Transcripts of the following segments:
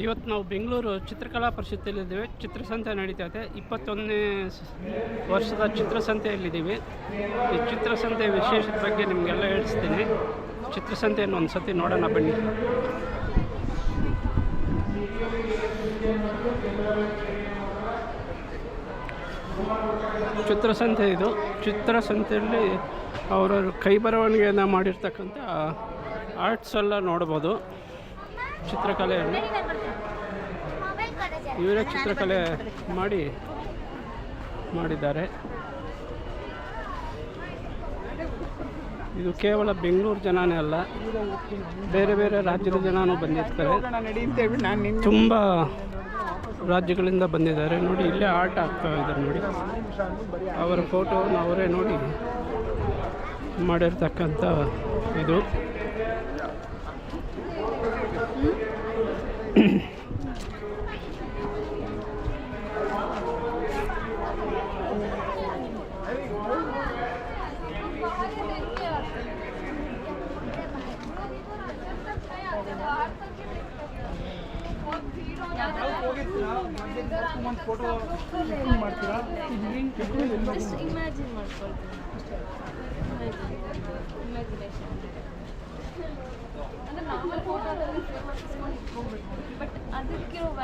ಇವತ್ತು ನಾವು ಬೆಂಗಳೂರು ಚಿತ್ರಕಲಾ ಪರಿಷತ್ತಲ್ಲಿದ್ದೇವೆ ಚಿತ್ರಸಂತೆ ನಡೀತಾ ಇದೆ. ಇಪ್ಪತ್ತೊಂದನೇ ವರ್ಷದ ಚಿತ್ರಸಂತೆಯಲ್ಲಿದ್ದೀವಿ. ಈ ಚಿತ್ರಸಂತೆ ವಿಶೇಷದ ಬಗ್ಗೆ ನಿಮಗೆಲ್ಲ ಹೇಳಿಸ್ತೀನಿ. ಚಿತ್ರಸಂತೆಯನ್ನು ಒಂದು ಸತಿ ನೋಡೋಣ ಬನ್ನಿ. ಚಿತ್ರಸಂತೆ ಇದು. ಚಿತ್ರಸಂತೆಯಲ್ಲಿ ಅವರವ್ರ ಕೈ ಬರವಣಿಗೆಯನ್ನು ಮಾಡಿರ್ತಕ್ಕಂಥ ಆರ್ಟ್ಸ್ ಎಲ್ಲ ನೋಡ್ಬೋದು. ಚಿತ್ರಕಲೆಯನ್ನು ಇವರೇ ಚಿತ್ರಕಲೆ ಮಾಡಿ ಮಾಡಿದ್ದಾರೆ. ಇದು ಕೇವಲ ಬೆಂಗಳೂರು ಜನನೇ ಅಲ್ಲ, ಬೇರೆ ಬೇರೆ ರಾಜ್ಯದ ಜನನೂ ಬಂದಿರ್ತಾರೆ. ತುಂಬ ರಾಜ್ಯಗಳಿಂದ ಬಂದಿದ್ದಾರೆ. ನೋಡಿ, ಇಲ್ಲೇ ಆರ್ಟ್ ಆಗ್ತಾ ಇದ್ದಾರೆ ನೋಡಿ. ಅವರ ಫೋಟೋವನ್ನು ಅವರೇ ನೋಡಿ ಮಾಡಿರ್ತಕ್ಕಂಥ ಇದು. ಜಸ್ಟ್ ಇಮ್ಯಾಜಿನ್ ಮಾಡ್ಕೊಳ್ತೀನಿ ಇಮ್ಯಾಜಿನೇಷನ್ ಅಂದರೆ ನಾರ್ಮಲ್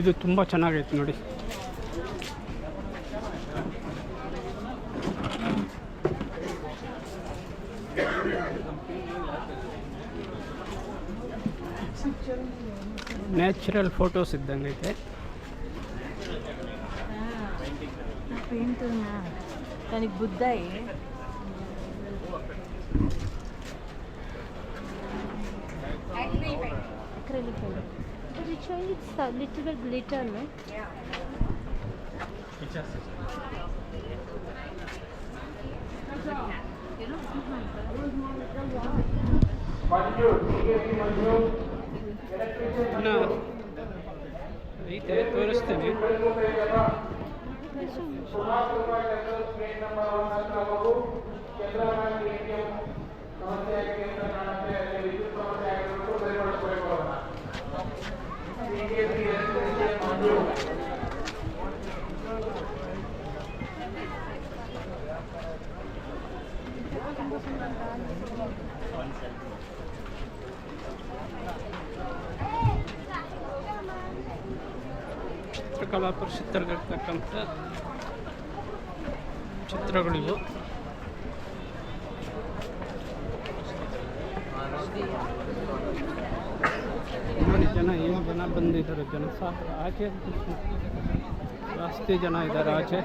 ಇದು ತುಂಬ ಚೆನ್ನಾಗೈತೆ ನೋಡಿ. ನ್ಯಾಚುರಲ್ ಫೋಟೋಸ್ ಇದ್ದಂಗೈತೆ ನನಗೆ Buddha literally it's a little bit glitter, no? No. Right there, tourist thing. Sumakumar Train number 1 Namaku, Chandra Train number ಚಿತ್ರಕಲಾ ಚಿತ್ರದಲ್ಲಿರ್ತಕ್ಕಂಥ ಚಿತ್ರಗಳಿವು. ನೋಡಿ, ಜನ ಏನು ಜನ ಬಂದಿದ್ದಾರೆ? ಜನ ಸಾಕು ಆಚೆ. ಜಾಸ್ತಿ ಜನ ಇದ್ದಾರೆ ಆಚೆ.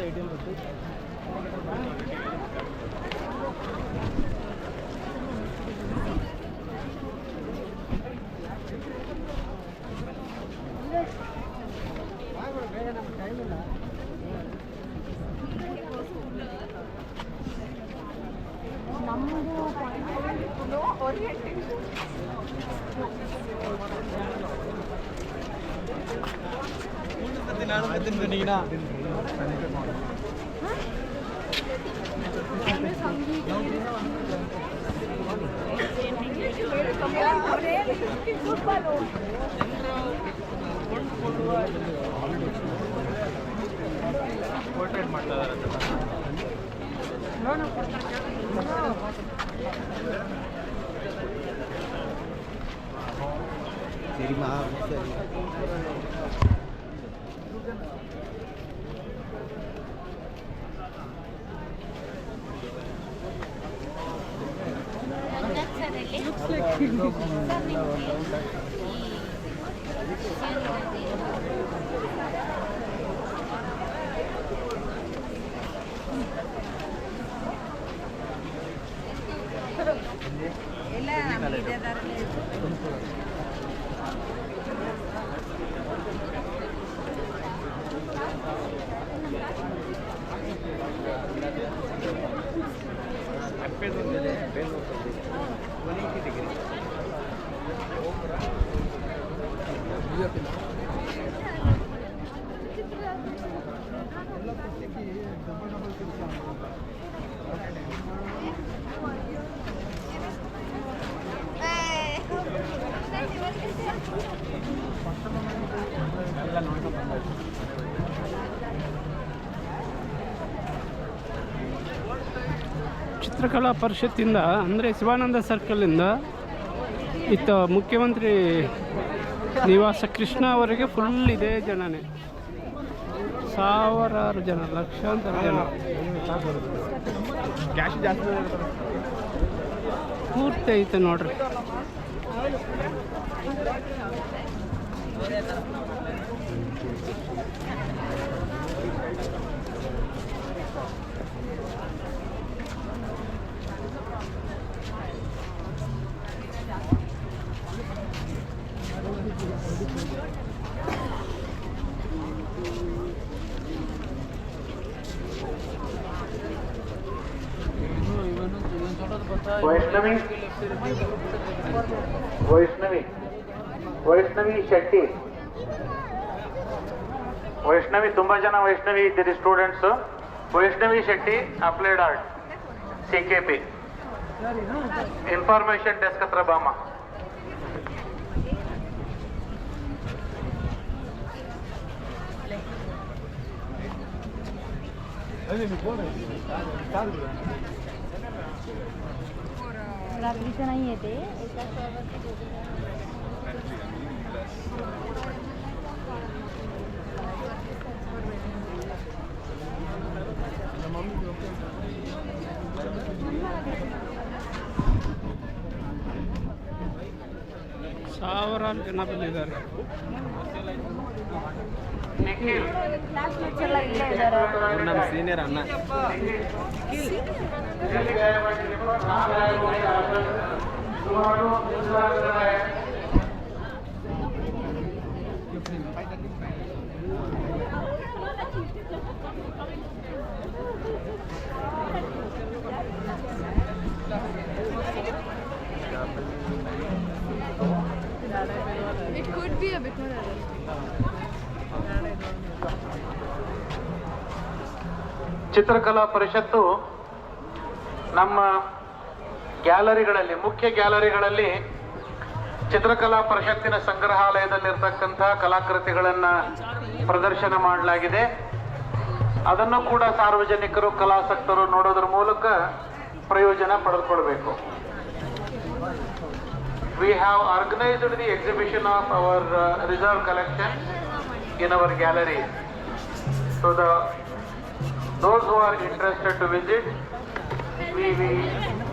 அடுத்த ஏடிஎம் இருக்குது இன்னைக்கு ಕೋಟೇಟ್ ಮಾಡ್ತಾ ಇದ್ದಾರೆ ಎಲ್ಲ ಇದೆ ಇಪ್ಪತ್ತೊಂದು ಇಪ್ಪತ್ತೊಂದು ಒಂದು ಡಿಗ್ರಿ ಚಿತ್ರಕಲಾ ಪರಿಷತ್ತಿಂದ ಅಂದರೆ ಶಿವಾನಂದ ಸರ್ಕಲಿಂದ ಇತ್ತ ಮುಖ್ಯಮಂತ್ರಿ ನಿವಾಸ ಕೃಷ್ಣ ಅವರಿಗೆ ಫುಲ್ ಇದೇ ಜನನೇ. ಸಾವಿರಾರು ಜನ ಲಕ್ಷಾಂತರ ಜನ. ಕ್ಯಾಶ್ ಜಾಸ್ತಿ ಪೂರ್ತಿ ಐತೆ ನೋಡ್ರಿ. ವೈಷ್ಣವಿ ವೈಷ್ಣವಿ ವೈಷ್ಣವಿ ಶೆಟ್ಟಿ ವೈಷ್ಣವಿ ತುಂಬಾ ಜನ ವೈಷ್ಣವಿ ಇದ್ದೀರಿ students Vaishnavi Shetty applied art C K P information desk ಹತ್ರ ಬಾಮ रात्रीचं नाही आहे ते సావరాలు తినపలేదు సీనియర్ అన్న चित्रकला परिषद तो ನಮ್ಮ ಗ್ಯಾಲರಿಗಳಲ್ಲಿ, ಮುಖ್ಯ ಗ್ಯಾಲರಿಗಳಲ್ಲಿ ಚಿತ್ರಕಲಾ ಪರಿಷತ್ತಿನ ಸಂಗ್ರಹಾಲಯದಲ್ಲಿರ್ತಕ್ಕಂಥ ಕಲಾಕೃತಿಗಳನ್ನ ಪ್ರದರ್ಶನ ಮಾಡಲಾಗಿದೆ. ಅದನ್ನು ಕೂಡ ಸಾರ್ವಜನಿಕರು, ಕಲಾಸಕ್ತರು ನೋಡೋದ್ರ ಮೂಲಕ ಪ್ರಯೋಜನ ಪಡೆದುಕೊಳ್ಬೇಕು. We have organized the exhibition of our reserve collection in our gallery so those those are interested to visit we, we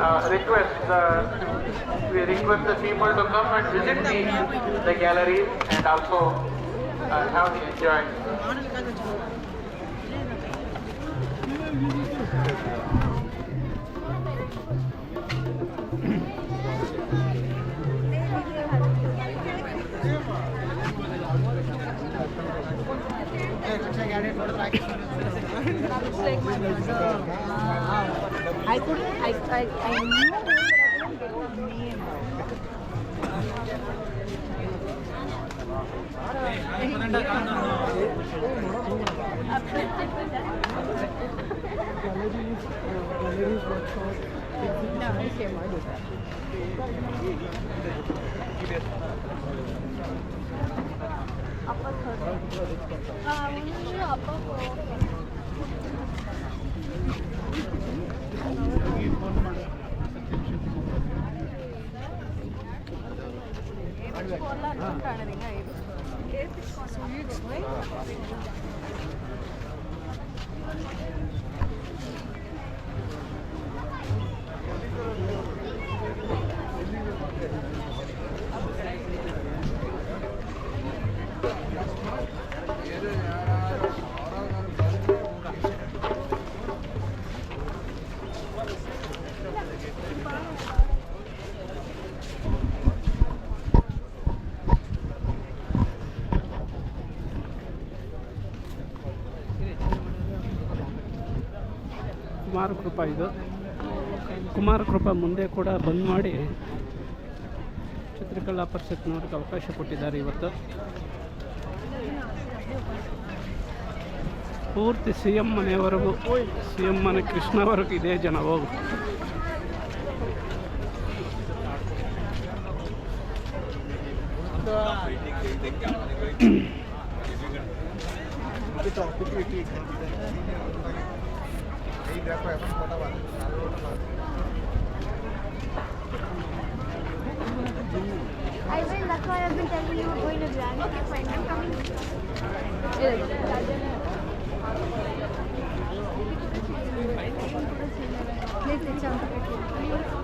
uh, request the we request the people to come and visit the, the gallery and also uh, have the enjoy. I, I, I knew there was a wrong name. 아빠 저 아, 오늘 아빠 거. Yeah, yeah. Kumara Krupa ಇದು. ಕುಮಾರ ಕೃಪಾ ಮುಂದೆ ಕೂಡ ಬಂದ್ ಮಾಡಿ ಚಿತ್ರಕಲಾ ಪರಿಷತ್ನವ್ರಿಗೆ ಅವಕಾಶ ಕೊಟ್ಟಿದ್ದಾರೆ ಇವತ್ತು. ಪೂರ್ತಿ ಸಿ ಎಂ ಮನೆಯವರೆಗೂ ಸಿ ಎಂ ಮನೆ ಕೃಷ್ಣವರೆಗೂ ಇದೇ ಜನ I will, that's why I've been telling you we're going to Grand. Okay, fine, I'm coming. On.